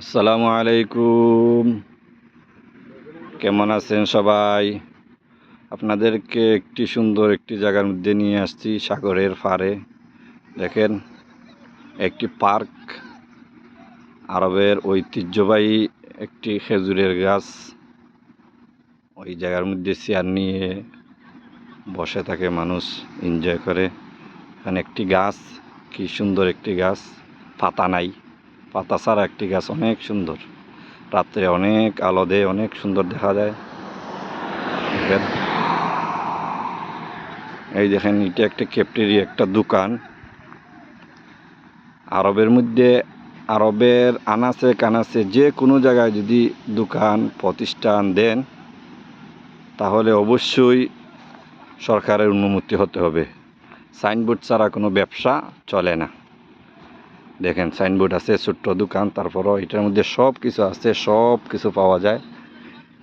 আসসালামু আলাইকুম। কেমন আছেন সবাই? আপনাদেরকে একটি সুন্দর একটি জায়গার মধ্যে নিয়ে আসছি, সাগরের পাড়ে। দেখেন, একটি পার্ক, আরবের ঐতিহ্যবাহী একটি খেজুরের গাছ। ওই জায়গার মধ্যে চেয়ার নিয়ে বসে থাকে মানুষ, এনজয় করে। এখানে একটি গাছ, কি সুন্দর একটি গাছ, পাতা নাই। পাতা ছাড়া একটি গাছ অনেক সুন্দর। রাত্রে অনেক আলো দেয়, অনেক সুন্দর দেখা যায়। এই দেখেন, এটা একটা ক্যাপ্টেরি একটা দোকান। আরবের মধ্যে, আরবের আনাচে কানাচে যে কোনো জায়গায় যদি দোকান, প্রতিষ্ঠান দেন, তাহলে অবশ্যই সরকারের অনুমতি হতে হবে। সাইনবোর্ড ছাড়া কোনো ব্যবসা চলে না। দেখেন সাইনবোর্ড আছে, ছোট্ট দোকান, তারপরও এটার মধ্যে সব কিছু আছে সব কিছু পাওয়া যায়।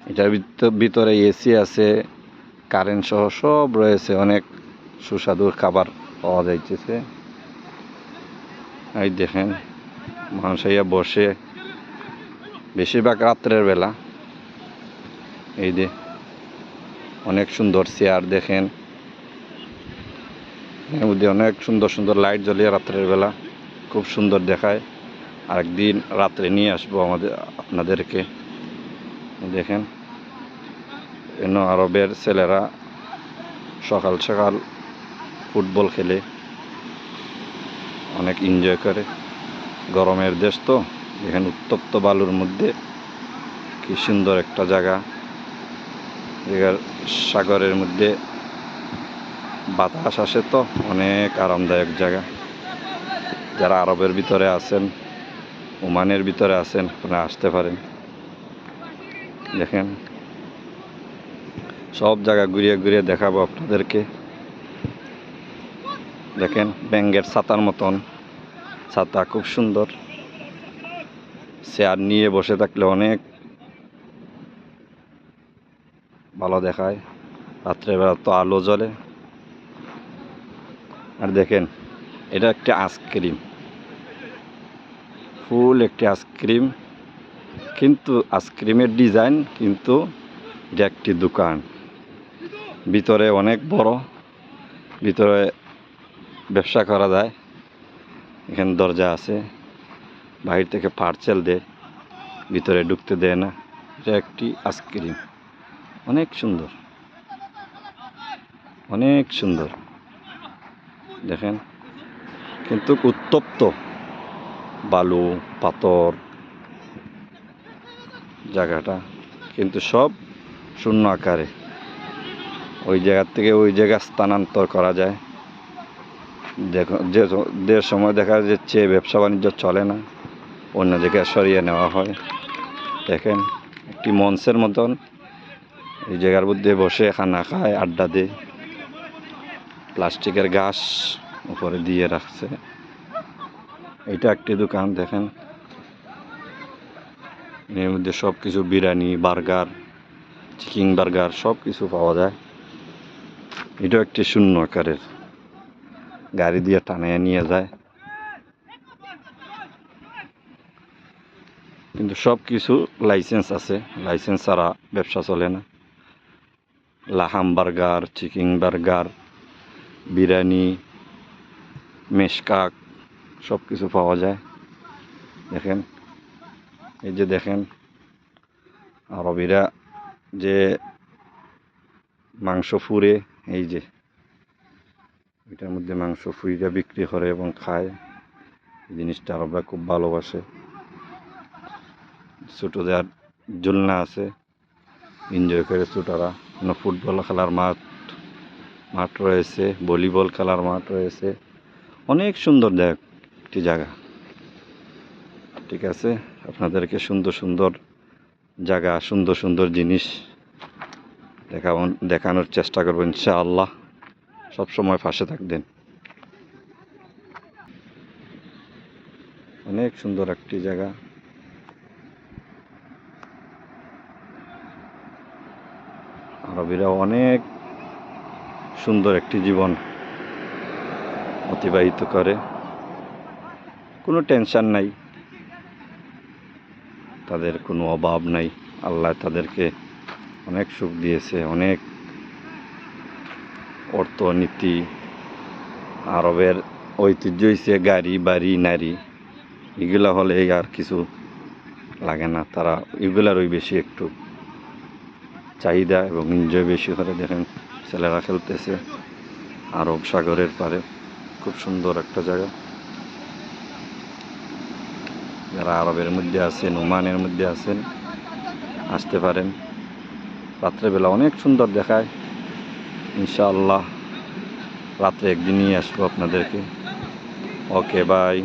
এটার ভিত- ভিতরে এসি আছে কারেন্ট সহ সব রয়েছে, অনেক সুস্বাদু খাবার পাওয়া যাইতেছে। এই দেখেন, মানুষ আইয়া বসে, বেশিরভাগ রাত্রের বেলা। এই যে, অনেক সুন্দর চেয়ার দেখেন। এর মধ্যে অনেক সুন্দর সুন্দর লাইট জ্বলিয়ে রাত্রের বেলা। খুব সুন্দর দেখায়। আরেকদিন রাত্রে নিয়ে আসব আমাদের, আপনাদেরকে। দেখেন, এন আরবের ছেলেরা সকাল সকাল ফুটবল খেলে। অনেক এনজয় করে। গরমের দেশ তো এখানে উত্তপ্ত বালুর মধ্যে। কি সুন্দর একটা জায়গা। জায়গার সাগরের মধ্যে বাতাস আসে তো, অনেক আরামদায়ক জায়গা। যারা আরবের ভিতরে আছেন, ওমানের ভিতরে আছেন, আপনারা আসতে পারেন। দেখেন, সব জায়গা ঘুরিয়ে ঘুরিয়ে দেখাবো আপনাদেরকে। দেখেন ব্যাঙ্গের ছাতার মতন। ছাতা খুব সুন্দর। চেয়ার নিয়ে বসে থাকলে অনেক ভালো দেখায়। রাত্রেবেলা তো আলো জ্বলে। আর দেখেন, এটা একটি আইসক্রিম। ফুল, একটি আইসক্রিম কিন্তু আইসক্রিমের ডিজাইন কিন্তু এটা একটি দোকান। ভিতরে অনেক বড়, ভিতরে ব্যবসা করা যায়। এখানে দরজা আছে, বাহির থেকে পার্সেল দেয়, ভিতরে ঢুকতে দেয় না। এটা একটি আইসক্রিম অনেক সুন্দর। অনেক সুন্দর। দেখেন, কিন্তু উত্তপ্ত। বালু, পাথর, জায়গাটা। কিন্তু সব শূন্য আকারে। ওই জায়গার থেকে ওই জায়গা স্থানান্তর করা যায়। দেখো, যে সময় দেখা যাচ্ছে ব্যবসা বাণিজ্য চলে না, অন্য জায়গায় সরিয়ে নেওয়া হয়। দেখেন, একটি মঞ্চের মতন এই জায়গার মধ্যে বসে খানা খায়, আড্ডা দেয়। প্লাস্টিকের গাছ উপরে দিয়ে রাখছে। এটা একটি দোকান, দেখেন। এর মধ্যে সব কিছু বিরিয়ানি, বার্গার, চিকেন বার্গার সব কিছু পাওয়া যায়। এটাও একটি শূন্য আকারের। গাড়ি দিয়ে টানিয়ে নিয়ে যায়। কিন্তু সব কিছু লাইসেন্স আছে। লাইসেন্স ছাড়া ব্যবসা চলে না। লাহাম বার্গার, চিকেন বার্গার, বিরিয়ানি, মেশকাক সব কিছু পাওয়া যায়। দেখেন, এই যে দেখেন, আরবিরা যে মাংস ফুরে এই যে, এটার মধ্যে মাংস ফুইরা বিক্রি করে এবং খায়। এই জিনিসটা আরবরা খুব ভালোবাসে। ছোটদের ঝুলনা আছে এনজয় করে ছোটরা। কোনো ফুটবল খেলার মাঠ মাঠ রয়েছে, ভলিবল খেলার মাঠ রয়েছে। অনেক সুন্দর দেখ একটি জায়গা। ঠিক আছে? আপনাদেরকে সুন্দর সুন্দর জায়গা, সুন্দর সুন্দর জিনিস দেখাব, দেখানোর চেষ্টা করব ইনশাআল্লাহ। সবসময় পাশে থাকবেন। অনেক সুন্দর একটি জায়গা। আরবিরা অনেক সুন্দর একটি জীবন অতিবাহিত করে। কোনো টেনশন নাই। তাদের কোনো অভাব নাই। আল্লাহ তাদেরকে অনেক সুখ দিয়েছে, অনেক অর্থনীতি, আরবের ঐতিহ্য হয়েছে গাড়ি, বাড়ি, নারী। এগুলা হলে আর কিছু লাগে না। তারা এগুলারই বেশি একটু চাহিদা এবং এনজয় বেশি করে। দেখেন, ছেলেরা খেলতেছে আরব সাগরের পারে। খুব সুন্দর একটা জায়গা। যারা আরবের মধ্যে আছেন, ওমানের মধ্যে আছেন, আসতে পারেন। রাত্রেবেলা অনেক সুন্দর দেখায়। ইনশাআল্লাহ রাত্রে একদিনই আসব আপনাদেরকে। Okay, bye.